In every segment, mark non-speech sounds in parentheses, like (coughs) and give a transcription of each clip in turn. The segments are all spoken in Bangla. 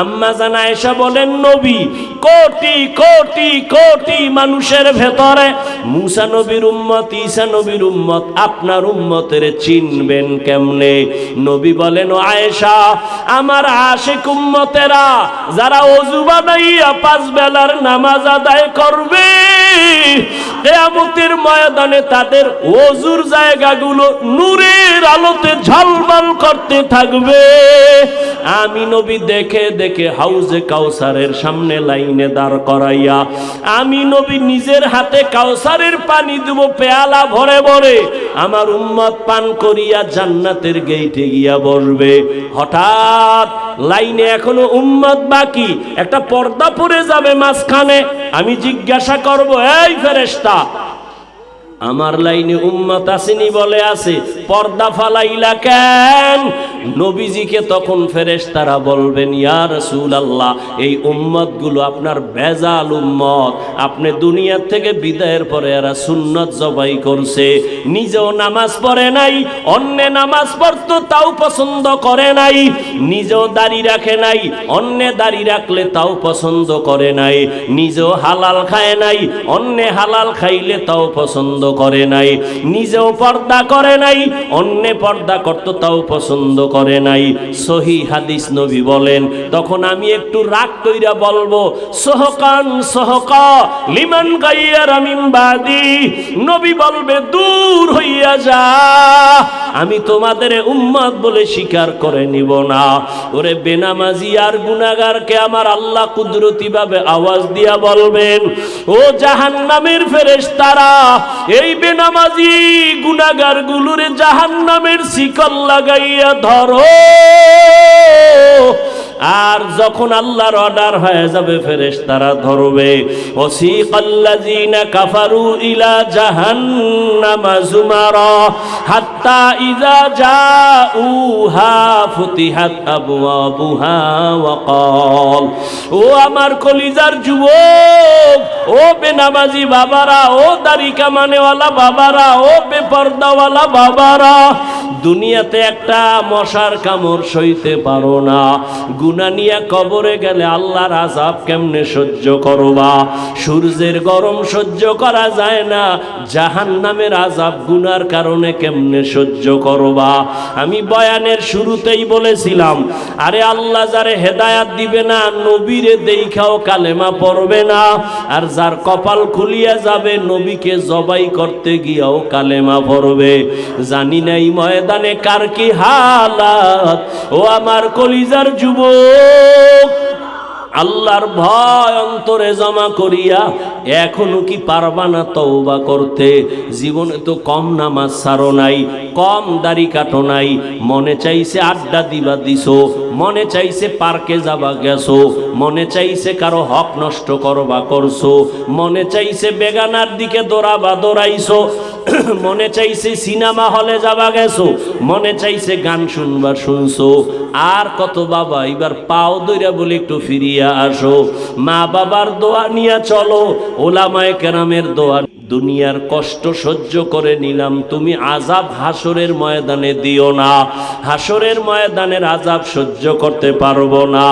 আম্মা জানা এসা বলেন, নবী, কোটি কোটি কোটি মানুষের ভেতরে মুসা নবীর উম্মত, ঈসা নবীর উম্মত, আপনার উম্মতের চিনবেন কেমনে? নবী বলেন, আয়েশা, আমার আশেক উম্মতেরা যারা অজু বানাইয়া পাঁচ বেলার নামাজ আদায় করবে কেয়ামতের ময়দানে তাদের অজুর জায়গাগুলো নূরের আলোতে ঝলমল করতে থাকবে। আমি নবী দেখে দেখে হাউজে কাউসারের সামনে লাইনে দাঁড় করাইয়া, আমি নবী নিজের হাতে কাউসারের পানি দেব, পেয়ালা ভরে ভরে আমার উম্মত পান করিয়া জান্নাতের গেইটে গিয়া বসবে। হঠাৎ লাইনে এখনও উম্মত বাকি, একটা পর্দা পড়ে যাবে মাঝখানে। আমি জিজ্ঞাসা করব, এই ফেরেস্তা আমার লাইনে উম্মত আসেনি বলে আছে। পর্দা ফালাইলা কেন? নবীজিকে তখন ফেরেশতারা বলবেন, ইয়া রাসূলুল্লাহ, এই উম্মতগুলো আপনার বেজাল উম্মত। আপনি দুনিয়ার থেকে বিদায়ের পরে এরা সুন্নত জবাই করছে। নিজেও নামাজ পড়ে নাই, অন্য নামাজ পড়তো, তাও পছন্দ করে নাই। নিজেও দাড়ি রাখে নাই, অন্য দাড়ি রাখলে তাও পছন্দ করে নাই। নিজেও হালাল খায় নাই, অন্য হালাল খাইলে তাও পছন্দ করে নাই। নিজেও পর্দা করে নাই অন্য পর্দা করত, তাও পছন্দ করে নাই। সহি হাদিস নবী বলেন, তখন আমি একটু রাগ কইরা বলব, সহকান, সহক, লিমান গাইয়ার আমিন বাদি, নবী বলবে, দূর হইয়া যা। আমি তোমাদের উম্মাদ বলে স্বীকার করে নিব না। ওরে বেনামাজি আর গুনাগারকে আমার আল্লাহ কুদরতি ভাবে আওয়াজ দিয়া বলবেন, ও জাহান নামের ফেরেস তারা এই বেনামাজি গুনাগার গুলোরে জাহান নামের শিকল লাগাইয়া ধরো। আর যখন আল্লাহর অর্ডার হয়ে যাবে ফেরেশ তারা ধরবে। ওসিকাল্লাযিনা কাফারু ইলা জাহান্নামা জুমারা হাত্তা ইযা জাউহা ফুতিহাত আবওয়াবুহা ওয়া ক্বাল। ও আমার কলিজার যুবক, ও বেনামাজি বাবারা, ও দাড়ি কামানেওয়ালা বাবারা, ও বেপর্দাওয়ালা বাবারা, দুনিয়াতে একটা মশার কামড় সইতে পারো না। গুনা নিয়ে কবরে গেলে আল্লাহর আজাব কেমনে সহ্য করবা? সূর্যের গরম সহ্য করা যায় না। জাহান নামের আজাব গুনার কারণে কেমনে সহ্য করবা? আমি বয়ানের শুরুতেই বলেছিলাম, আরে আল্লাহ যারে হেদায়াত দিবে না, নবীরে দেখাও কালেমা পড়বে না। আর যার কপাল খুলিয়া যাবে, নবীকে জবাই করতে গিয়াও কালেমা পড়বে। জানি নাই ময়দানে কার কি হালাত। ও আমার কলিজার যুবক আল্লাহর ভয় অন্তরে জমা করিয়া এখনও কি পারবা না তওবা করতে? জীবনে তো কম নামাজ সারো নাই, কম দাড়ি কাটো নাই, মনে চাইছে আড্ডা দিবা দিছো মনে চাইছে পার্কে যাবা গেছো, মনে চাইছে কারও হক নষ্ট করবা করছ, মনে চাইছে বেগানার দিকে দৌড়াবা দৌড়াইছো, (clears throat) মনে চাইছে সিনেমা হলে যাবা গেছো, মনে চাইছে গান শুনবা শুনছো, আর কত বাবা, এবার পাও দইরা বলে একটু ফিরিয়া আসো, মা বাবার দোয়া নিয়ে চলো, ওলামায় কেরামের দোয়া দুনিয়ার কষ্ট সহ্য করে নিলাম। তুমি আজাব হাসরের ময়দানে দিও না। হাসরের ময়দানের আজাব সহ্য করতে পারব না।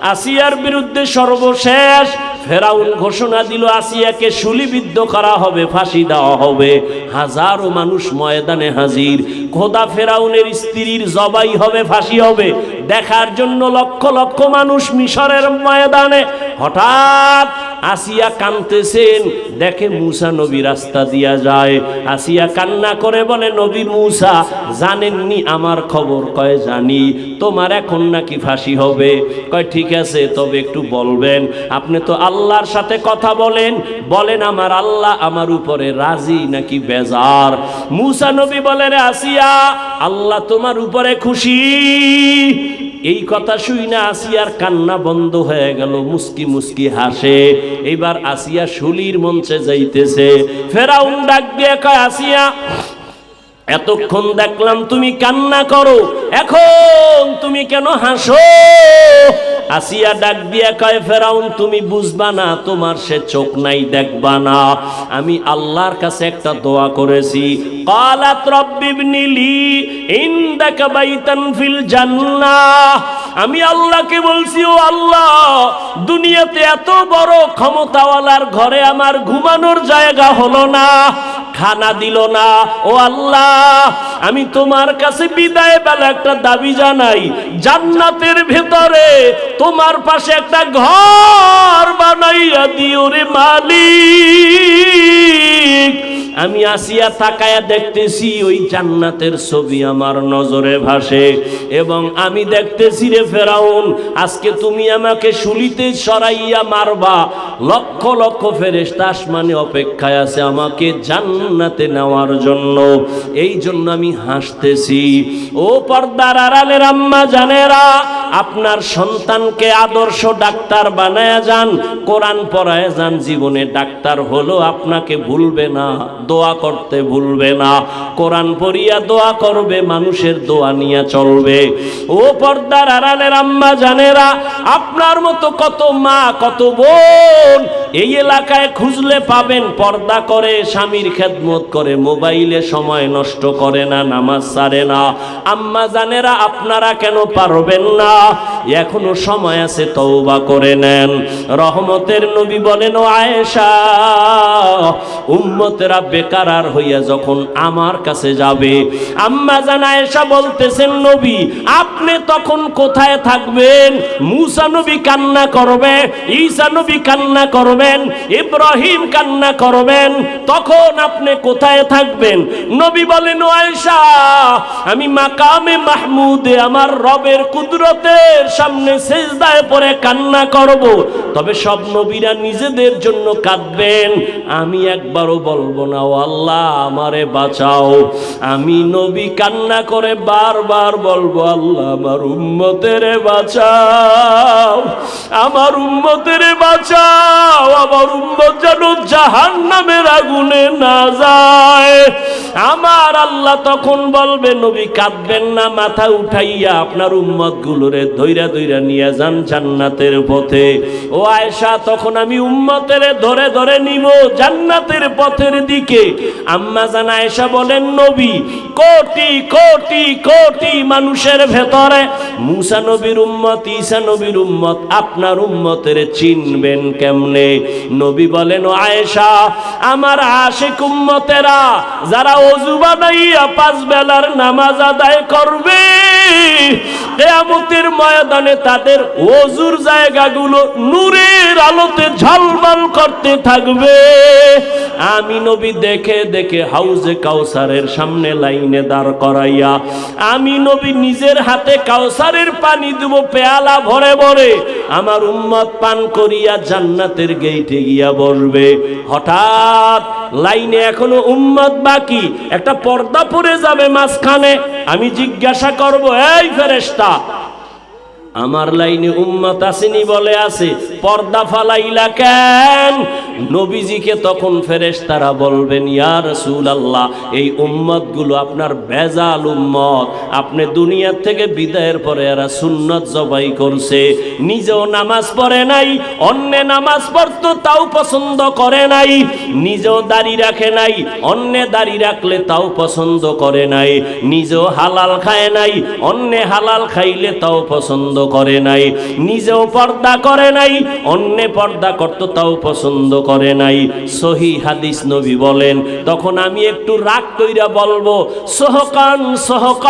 আসিয়ার বিরুদ্ধে সর্বশেষ ফেরাউন ঘোষণা দিল, আসিয়াকে শুলিবিদ্ধ করা হবে, ফাঁসি দেওয়া হবে। হাজারো মানুষ ময়দানে হাজির। খোদা ফেরাউনের স্ত্রীর জবাই হবে, ফাঁসি হবে। দেখার জন্য লক্ষ লক্ষ মানুষ মিশরের ময়দানে হঠাৎ আসিয়া কানতেছেন দেখে মুসা নবী রাস্তা দিয়া যায়। আসিয়া কান্না করে বলে, নবী মুসা, জানেননি আমার খবর? কয়, জানি। তোমার এখন নাকি ফাঁসি হবে? কয়, ঠিক আছে, তবে একটু বলবেন। আপনি তো আল্লাহর সাথে কথা বলেন। বলেন আমার আল্লাহ আমার উপরে রাজি নাকি বেজার? মুসা নবী বলে, রে আসিয়া, আল্লাহ তোমার উপরে খুশি। এই কথা শুই না আসিয়ার কান্না বন্ধ হয়ে গেল, মুস্কি মুস্কি হাসে। এবার আসিয়া শুলির মঞ্চে যাইতেছে। ফেরাউন ডাক দিয়ে কয়, আসিয়া, এতক্ষণ দেখলাম তুমি কান্না করো, এখন তুমি কেন হাসো? আসিয়া ডাক দিয়া কয়, ফেরাউন, তুমি বুঝবা না, তোমার সে চোখ নাই, দেখবা না। আমি আল্লাহর কাছে একটা দোয়া করেছি। কালাত ইন ইন্দাকা বাইতান ফিল জান্নাহ। আমি আল্লাহকে বলছি, ও আল্লাহ, দুনিয়াতে এত বড় ক্ষমতাওয়ালার ঘরে আমার ঘুমানোর জায়গা হলো না। খানা দিল না। ও আল্লাহ, আমি তোমার কাছে বিদায় বেলা একটা দাবি জানাই। জান্নাতের ভেতরে তোমার পাশে একটা ঘর বানাইয়া দিও রে মালিক। আমি আসিয়া তাকায়া দেখতেছি ওই জান্নাতের ছবি আমার নজরে ভাসে। এবং আমি দেখতেছি রে ফেরাউন, আজকে তুমি আমাকে শুলিতে সরাইয়া মারবা। লক্ষ লক্ষ ফেরেশতা আসমানে অপেক্ষায় আছে আমাকে জান্নাতে নেওয়ার জন্য। এই জন্য আমি হাসতেছি। ও পর্দার আড়ালের আম্মা জানেরা আপনার সন্তানকে আদর্শ ডাক্তার বানায় যান, কোরআন পড়ায় যান, জীবনে ডাক্তার হলো আপনাকে ভুলবে না, দোয়া করতে ভুলবে না। কোরআন পড়িয়া দোয়া করবে, মানুষের দোয়া নিয়ে চলবে। ও পর্দার আড়ালের আম্মা জানেরা, আপনার মতো কত মা, কত বোন এই এলাকায় খুঁজলে পাবেন, পর্দা করে, স্বামীর খেদমত করে, মোবাইলে সময় নষ্ট করে না, নামাজ সারে না। আম্মা জানেরা, আপনারা কেন পারবেন না? এখনও সময় আছে, তওবা করে নেন। রহমতের নবী বলেন আয়েশা, উম্মতেরা বেকার আর হইয়া যখন আমার কাছে যাবে, আম্মা জান আয়েশা বলতেছেন, নবী, আপনি তখন কোথায় থাকবেন? মুসা নবী কান্না করবে, ঈসা নবী কান্না করবেন, ইব্রাহিম কান্না করবেন, তখন আপনি কোথায় থাকবেন? নবী বলেন আয়েশা, আমি মাকামে মাহমুদে, আমার রবের কুদরতের সামনে সেজদায় পরে কান্না করব। তবে সব নবীরা নিজেদের জন্য কাঁদবেন। আমি একবারও বলব না, ও আল্লাহ, আমারে বাঁচাও। আমি নবী কান্না করে বারবার বলব, আল্লাহ, আমার উম্মতের বাঁচাও। আমার উম্মতের বাঁচাও। আমার উম্মত যেন জাহান নামের আগুনে না যায়। আমার আল্লাহ তখন বলবে, নবী কাঁদবেন না, মাথা উঠাইয়া আপনার উম্মত গুলোরে ধৈরা ধৈরা নিয়ে যান জান্নাতের পথে। ও আয়েশা, তখন আমি উম্মতের ধরে ধরে নিব জান্নাতের পথের দিকে। আম্মা জান আয়েশা বলেন, নবী, কোটি কোটি কোটি মানুষের ভেতরে মুসা নবীর উম্মত, ঈসা নবীর উম্মত, আপনার উম্মতের চিনবেন কেমনে? নবী বলেন আয়েশা, আমার আশেক উম্মতেরা, যারা অজু বানাইয়া পাঁচ বেলার নামাজ আদায় করবে। কেয়ামতের ময়দানে তাদের অজুর জায়গাগুলো নূরের আলোতে ঝলমল করতে থাকবে। আমি নবী দেখে দেখে হাউজে কাউসারের সামনে লাইনে দাঁড় করাইয়া, আমি নবী নিজের হাতে কাউসারের পানি দেব, পেয়ালা ভরে ভরে আমার উম্মত পান করিয়া জান্নাতের গেইটে গিয়া বসবে। হঠাৎ লাইনে এখনও উম্মত বাকি, একটা পর্দা পড়ে যাবে মাঝখানে। আমি জিজ্ঞাসা করব এই ফেরেশতা আমার লাইনে উম্মত আসেনি বলে আছে। পর্দা ফালাইলা কেন? নবীজিকে তখন ফেরেশ তারা বলবেন, ইয়া রসুল আল্লাহ এই উম্মতগুলো আপনার বেজাল উম্মত। আপনি দুনিয়ার থেকে বিদায়ের পরে এরা সুন্নত জবাই করছে। নিজেও নামাজ পড়ে নাই, অন্যে নামাজ পড়তো, তাও পছন্দ করে নাই। নিজেও দাড়ি রাখে নাই, অন্যে দাড়ি রাখলে তাও পছন্দ করে নাই। নিজেও হালাল খায় নাই, অন্যে হালাল খাইলে তাও পছন্দ করে নাই। নিজেও পর্দা করে নাই অন্যে পর্দা করত, তাও পছন্দ করে নাই। সহি হাদিস নবী বলেন, তখন আমি একটু রাগ কইরা বলব, সহকান, সহক,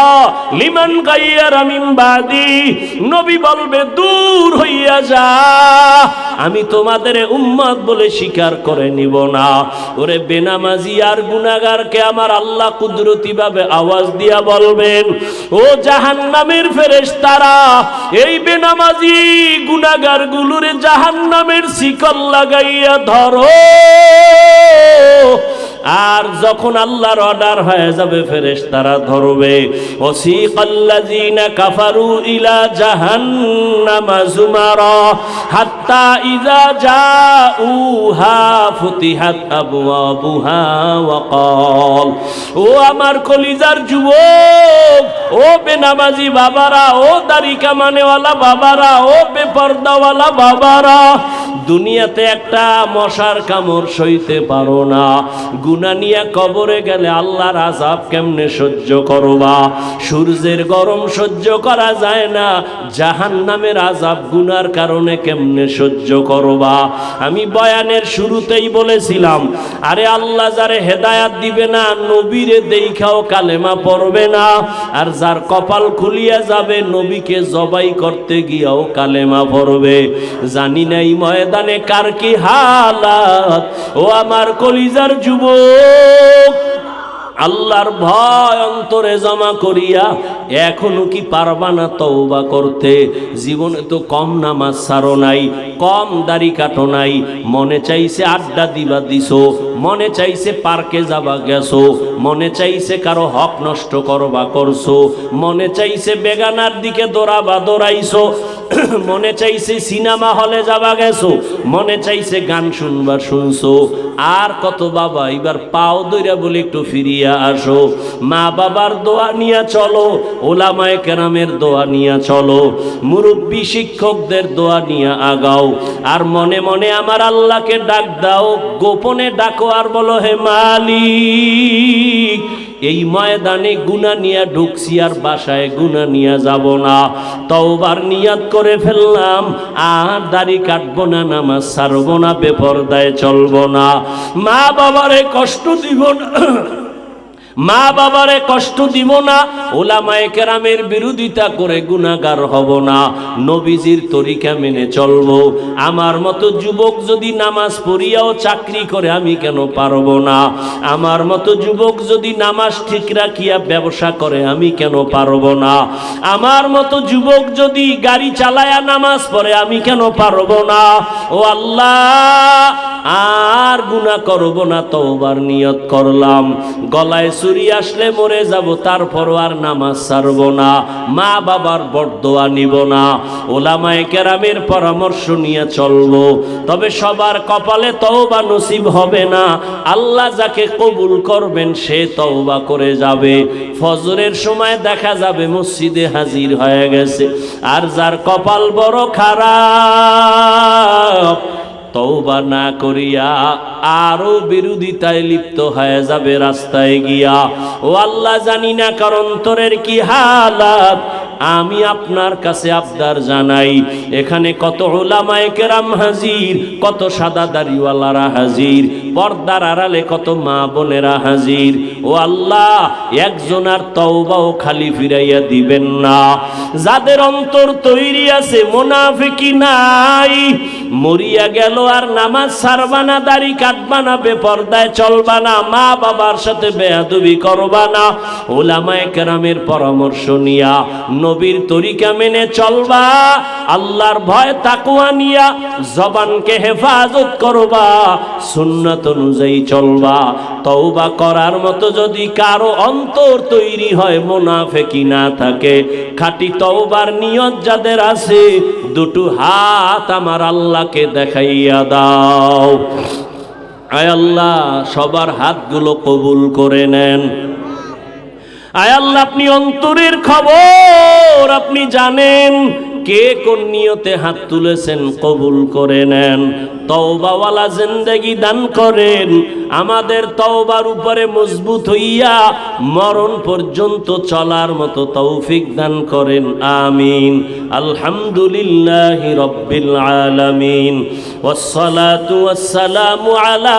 লিমান গাইয়ার আমিন বাদি, নবী বলবে, দূর হইয়া যা, আমি তোমাদের উম্মত বলে স্বীকার করে নিব না। ওরে বেনামাজি আর গুনাগারকে আমার আল্লাহ কুদরতি ভাবে আওয়াজ দিয়া বলবেন, ও জাহান্নামের ফেরেশতারা, এই বেনামাজি গুনাগার গুলোরে জাহান্নামের শিকল লাগাইয়া ধরো। আর যখন আল্লাহর অর্ডার হয়ে যাবে ফেরেশ তারা ধরবে, ওসিকাল্লাযীনা কাফারু ইলা জাহান্নামা জুমারা হাত্তা ইযা জাউহা ফুতিহাত আবওয়াবুহা ওয়া ক্বাল ও আমার কলিজার যুবক, ও বেনামাজি বাবারা, ও দাড়ি কামানেওয়ালা বাবারা, ও বেপর্দাওয়ালা বাবারা দুনিয়াতে একটা মশার কামড় সইতে পারো না। গুনা নিয়ে কবরে গেলে আল্লাহর আজাব কেমনে সহ্য করবা? সূর্যের গরম সহ্য করা যায় না। জাহান নামের আজাব গুনার কারণে কেমনে সহ্য করবা? আমি বয়ানের শুরুতেই বলেছিলাম, আরে আল্লাহ যারে হেদায়াত দিবে না, নবীরে দেখাও কালেমা পড়বে না। আর যার কপাল খুলিয়া যাবে, নবীকে জবাই করতে গিয়াও কালেমা পড়বে। জানি নাই ময়দানে কার কি হালাত? ও আমার কলিজার যুবক, আল্লাহর ভয় অন্তরে জমা করিয়া এখনও কি পারবা না তওবা করতে? জীবনে তো কম নামাজ সারো নাই, কম দাড়ি কাটো নাই। মনে চাইছে আড্ডা দিবা দিছো, মনে চাইছে পার্কে যাবা গেছো, মনে চাইছে কারও হক নষ্ট করবা করছ, মনে চাইছে বেগানার দিকে দৌড়াবা দৌড়াইছো। (coughs) মনে চাইছে সিনেমা হলে যাবা গেছো? মনে চাইছে গান শুনবার শুনছো? আর কত বাবা, এবার পাও দইরা বলে একটু ফিরিয়া আসো। মা বাবার দোয়া নিয়া চলো, ওলামায় কেরামের দোয়া নিয়া চলো। মুরব্বী শিক্ষকদের দোয়া নিয়া আগাও। আর মনে মনে আমার আল্লাহকে ডাক দাও, গোপনে ডাকো আর বলো, হে মালিক এই ময়দানে গুনা নিয়ে ঢুকছি আর বাসায় গুনা নিয়ে যাব না। তওবার নিয়াত করে ফেললাম, আর দাড়ি কাটব না, নামাজ ছাড়বো না, বেপরদায় চলবো না। মা বাবারে কষ্ট দিব না। মা বাবারে কষ্ট দিব না, ওলামায়ে কেরামের বিরোধিতা করে গুনাগার হব না। নবীজির তরিকা মেনে চলবো। আমার মতো যুবক যদি নামাজ পড়িয়াও চাকরি করে আমি কেন পারব না? আমার মতো যুবক যদি নামাজ ঠিক রাখিয়া ব্যবসা করে আমি কেন পারব না? আমার মতো যুবক যদি গাড়ি চালায়া নামাজ পড়ে আমি কেন পারব না? ও আল্লাহ, আর গুনাহ করব না, তওবার নিয়ত করলাম। গলায় চুরি আসলে মরে যাব, তারপরও আর নামাজ ছাড়ব না, মা বাবার বরদোয়া নিব না, ওলামায়ে কেরামের পরামর্শ নিয়ে চলবো। তবে সবার কপালে তওবা নসিব হবে না, আল্লাহ যাকে কবুল করবেন সে তওবা করে যাবে। ফজরের সময় দেখা যাবে মসজিদে হাজির হয়ে গেছে, আর যার কপাল বড় খারাপ তওবা না করিয়া আরও বিরোধিতায় লিপ্ত হয়ে যাবে রাস্তায় গিয়া। ও আল্লাহ জানি না কারণ তোরের কি হালাত। আমি আপনার কাছে আবদার জানাই, এখানে কত ওলামায়ে কেরাম হাজির, কত সাদা দাড়িওয়ালারা হাজির, পর্দার আড়ালে কত মা বোনেরা হাজির। ও আল্লাহ, একজন আর তওবাও খালি ফিরাইয়া দিবেন না। যাদের অন্তর তৈরি আছে মোনাফিকি নাই। মরিয়া গেল আর নামাজ সারবা না, দাড়ি কাটবা না, বেপর্দায় চলবা না, মা বাবার সাথে বেয়াদবি করবা না। ওলামায়ে কেরামের পরামর্শ নিয়া, নবীর তরিকা মেনে চলবা, আল্লাহর ভয় তাকুয়া নিয়া জবানকে হেফাজত করবা, সুন্নত অনুযায়ী চলবা। তওবা করার মতো যদি কারও অন্তর তৈরি হয়, মোনাফেকি না থাকে, খাঁটি তওবার নিয়ত যাদের আছে, দুটো হাত আমার আল্লাহকে দেখাইয়া দাও। আয় আল্লাহ, সবার হাতগুলো কবুল করে নেন। আয় আল্লাহ, আপনি অন্তরের খবর আপনি জানেন। কে কোন নিয়তে হাত তুলেছেন কবুল করে নেন? তওবাওয়ালা জিন্দেগি দান করেন। আমাদের তওবার উপরে মজবুত হইয়া মরণ পর্যন্ত চলার মতো তৌফিক দান করেন। আমিন। আলহামদুলিল্লাহি রব্বিল আলামিন। ওয়াসসালাতু ওয়াসসালামু আলা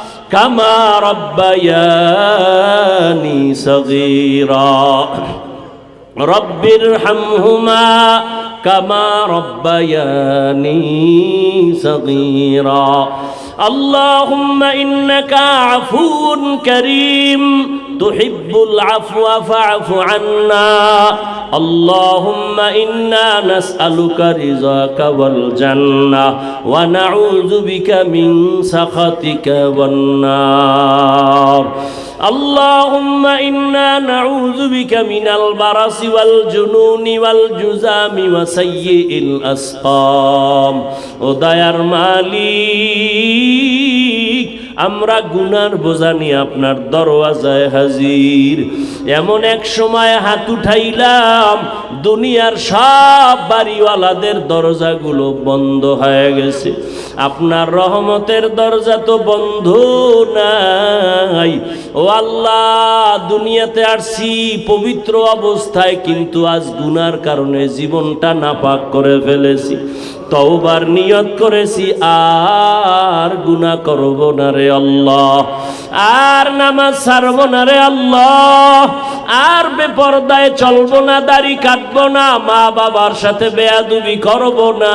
كما ربياني صغيرا. رب ارحمهما كما ربياني صغيرا اللهم انك عفو كريم تحب العفو فاعف عنا اللهم انا نسالك رضاك والجنه ونعوذ بك من سخطك والنار اللهم إنا نعوذ بك من البرص والجنون والجزام سيء الأسقام ودير مالي আমরা গুনার বোঝা নিয়ে আপনার দরওয়াজায় হাজির। এমন এক সময় হাত উঠাইলাম, দুনিয়ার সব বাড়িওয়ালাদের দরজাগুলো বন্ধ হয়ে গেছে। আপনার রহমতের দরজা তো বন্ধ নাই। ও আল্লাহ, দুনিয়াতে আসছি, পবিত্র অবস্থায়, কিন্তু আজ গুনার কারণে জীবনটা নাপাক করে ফেলেছি। তওবার নিয়ত করেছি, আর গুনাহ করব না রে আল্লাহ। আর নামাজ ছাড়ব না রে আল্লাহ। আর বেপরদায় চলবো না, দাড়ি কাটবো না মা বাবার সাথে বেয়াদুবি করব না।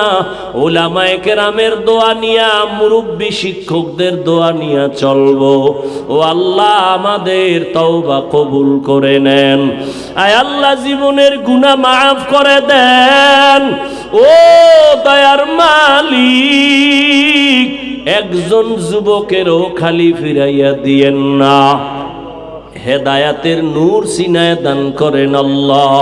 ওলামায়ে কেরামের দোয়া নিয়া, মুরব্বী শিক্ষকদের দোয়া নিয়া চলবো। ও আল্লাহ, আমাদের তওবা কবুল করে নেন। আয় আল্লাহ, জীবনের গুনাহ মাফ করে দেন। ও দয়ার মালিক, একজন যুবকেরও খালি ফিরাইয়া দিয়েন না। হেদায়াতের নূর সিনায় দান করেন আল্লাহ।